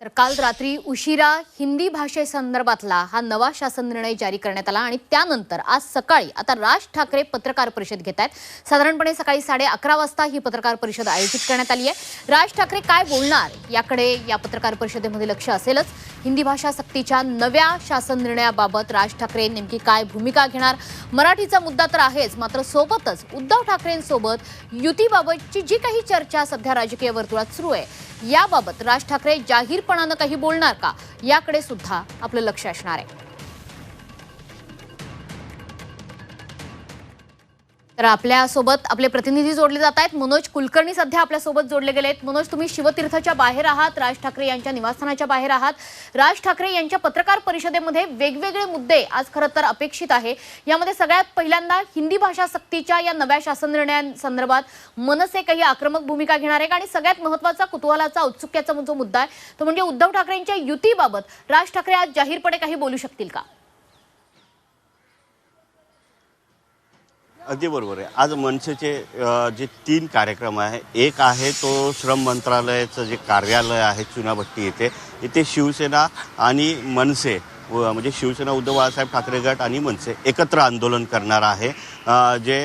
तर काल रात्री उशिरा हिंदी भाषेसंदर्भातला हा नवा शासन निर्णय जारी करण्यात आला आणि त्यानंतर आज सकाळी आता राज ठाकरे पत्रकार परिषद घेत आहेत. साधारणपणे सकाळी साडे अकरा वाजता ही पत्रकार परिषद आयोजित करण्यात आली आहे. राज ठाकरे काय बोलणार याकडे या पत्रकार परिषदेमध्ये लक्ष असेलच. हिंदी भाषा सक्तीच्या नव्या शासन निर्णयाबाबत राज ठाकरे नेमकी काय भूमिका घेणार? मराठीचा मुद्दा तर आहेच मात्र सोबतच उद्धव ठाकरेंसोबत युतीबाबतची जी काही चर्चा सध्या राजकीय वर्तुळात सुरू आहे याबाबत राज ठाकरे जाहीरपणानं काही बोलणार का? याकडे सुद्धा आपलं लक्ष असणार आहे. तर आपल्यासोबत आपले प्रतिनिधी जोडले जात आहेत. मनोज कुलकर्णी सध्या आपल्यासोबत जोडले गेले आहेत. मनोज तुम्ही शिवतीर्थाच्या बाहेर आहात. राज ठाकरे यांच्या निवासस्थानाच्या बाहेर आहात. राज ठाकरे यांच्या पत्रकार परिषदेमध्ये वेगवेगळे मुद्दे आज खरं तर अपेक्षित आहे. यामध्ये सगळ्यात पहिल्यांदा हिंदी भाषा सक्तीच्या या नव्या शासन निर्णयांसंदर्भात मनसे काही आक्रमक भूमिका घेणार आहे आणि सगळ्यात महत्त्वाचा कुतूहलाचा औत्सुक्याचा जो मुद्दा आहे तो म्हणजे उद्धव ठाकरेंच्या युतीबाबत. राज ठाकरे आज जाहीरपणे काही बोलू शकतील का? अगदी बरोबर आहे. आज मनसेचे जे तीन कार्यक्रम आहे एक आहे तो श्रम मंत्रालयाचं जे कार्यालय आहे चुनाभट्टी येथे इथे शिवसेना आणि मनसे व म्हणजे शिवसेना उद्धव बाळासाहेब ठाकरे गट आणि मनसे एकत्र आंदोलन करणार आहे. जे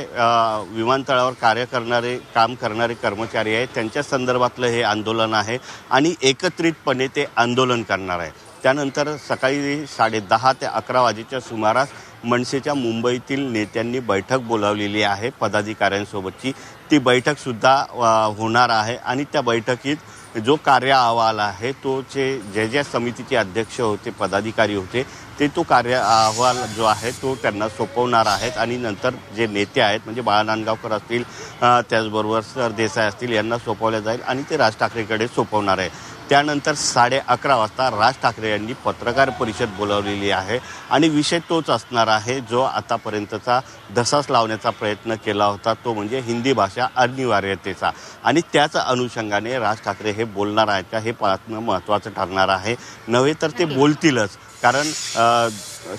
विमानतळावर कार्य करणारे काम करणारे कर्मचारी आहेत त्यांच्या संदर्भातलं हे आंदोलन आहे आणि एकत्रितपणे ते आंदोलन करणार आहे. त्यानंतर सकाळी साडेदहा ते अकरा वाजेच्या सुमारास मनसेच्या मुंबईतील नेत्यांनी बैठक बोलावलेली आहे. पदाधिकाऱ्यांसोबतची ती बैठकसुद्धा होणार आहे आणि त्या बैठकीत जो कार्य अहवाल आहे तो जे ज्या ज्या समितीचे अध्यक्ष होते पदाधिकारी होते ते तो कार्य अहवाल जो आहे तो त्यांना सोपवणार आहेत आणि नंतर जे नेते आहेत म्हणजे बाळा नांदगावकर असतील त्याचबरोबर सर देसाई असतील यांना सोपवल्या जाईल आणि ते राज ठाकरेकडे सोपवणार आहे. त्यानंतर साडे अकरा वाजता राज ठाकरे यांनी पत्रकार परिषद बोलावलेली आहे आणि विषय तोच असणार आहे जो आतापर्यंतचा धसास लावण्याचा प्रयत्न केला होता तो म्हणजे हिंदी भाषा अनिवार्यतेचा. आणि त्याच अनुषंगाने राज ठाकरे हे बोलणार आहेत का हे पाहणं महत्त्वाचं ठरणार आहे. नव्हे तर ते बोलतीलच. कारण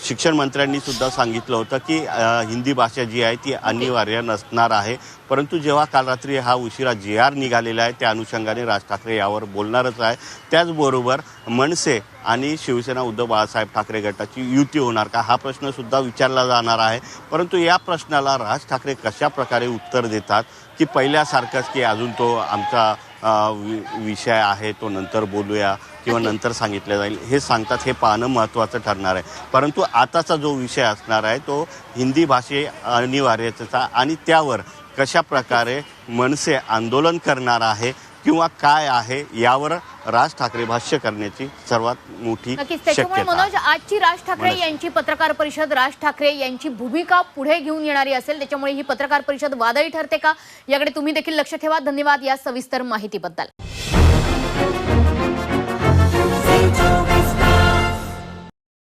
शिक्षण मंत्र्यांनी सुद्धा सांगितलं होतं की हिंदी भाषा जी आहे ती अनिवार्य नसणार आहे. परंतु जेव्हा काल रात्री हा उशिरा जी आर निघालेला आहे त्या अनुषंगाने राज ठाकरे यावर बोलणारच आहे. त्याचबरोबर मनसे आणि शिवसेना उद्धव बाळासाहेब ठाकरे गटाची युती होणार का हा प्रश्न सुद्धा विचारला जाणार आहे. परंतु या प्रश्नाला राज ठाकरे कशा प्रकारे उत्तर देतात की पहिल्यासारखंच की अजून तो आमचा वि- विषय आहे तो नंतर बोलूया. किंवा नंतर सांगितलं जाईल. हे सांगतात हे पाहणं महत्त्वाचं ठरणार आहे. परंतु आताचा जो विषय असणार आहे तो हिंदी भाषे अनिवार्यतेचा आणि त्यावर कशा प्रकारे मनसे आंदोलन करणार आहे किंवा काय आहे यावर राज ठाकरे भाष्य करण्याची सर्वात मोठी शक्यता मनोज. आजची राज ठाकरे. यांची पत्रकार परिषद राज ठाकरे यांची भूमिका पुढे घेऊन येणारी असेल त्याच्यामुळे ही पत्रकार परिषद वादळी ठरते का? याकडे तुम्ही देखील लक्ष ठेवा. धन्यवाद या सविस्तर माहितीबद्दल. you do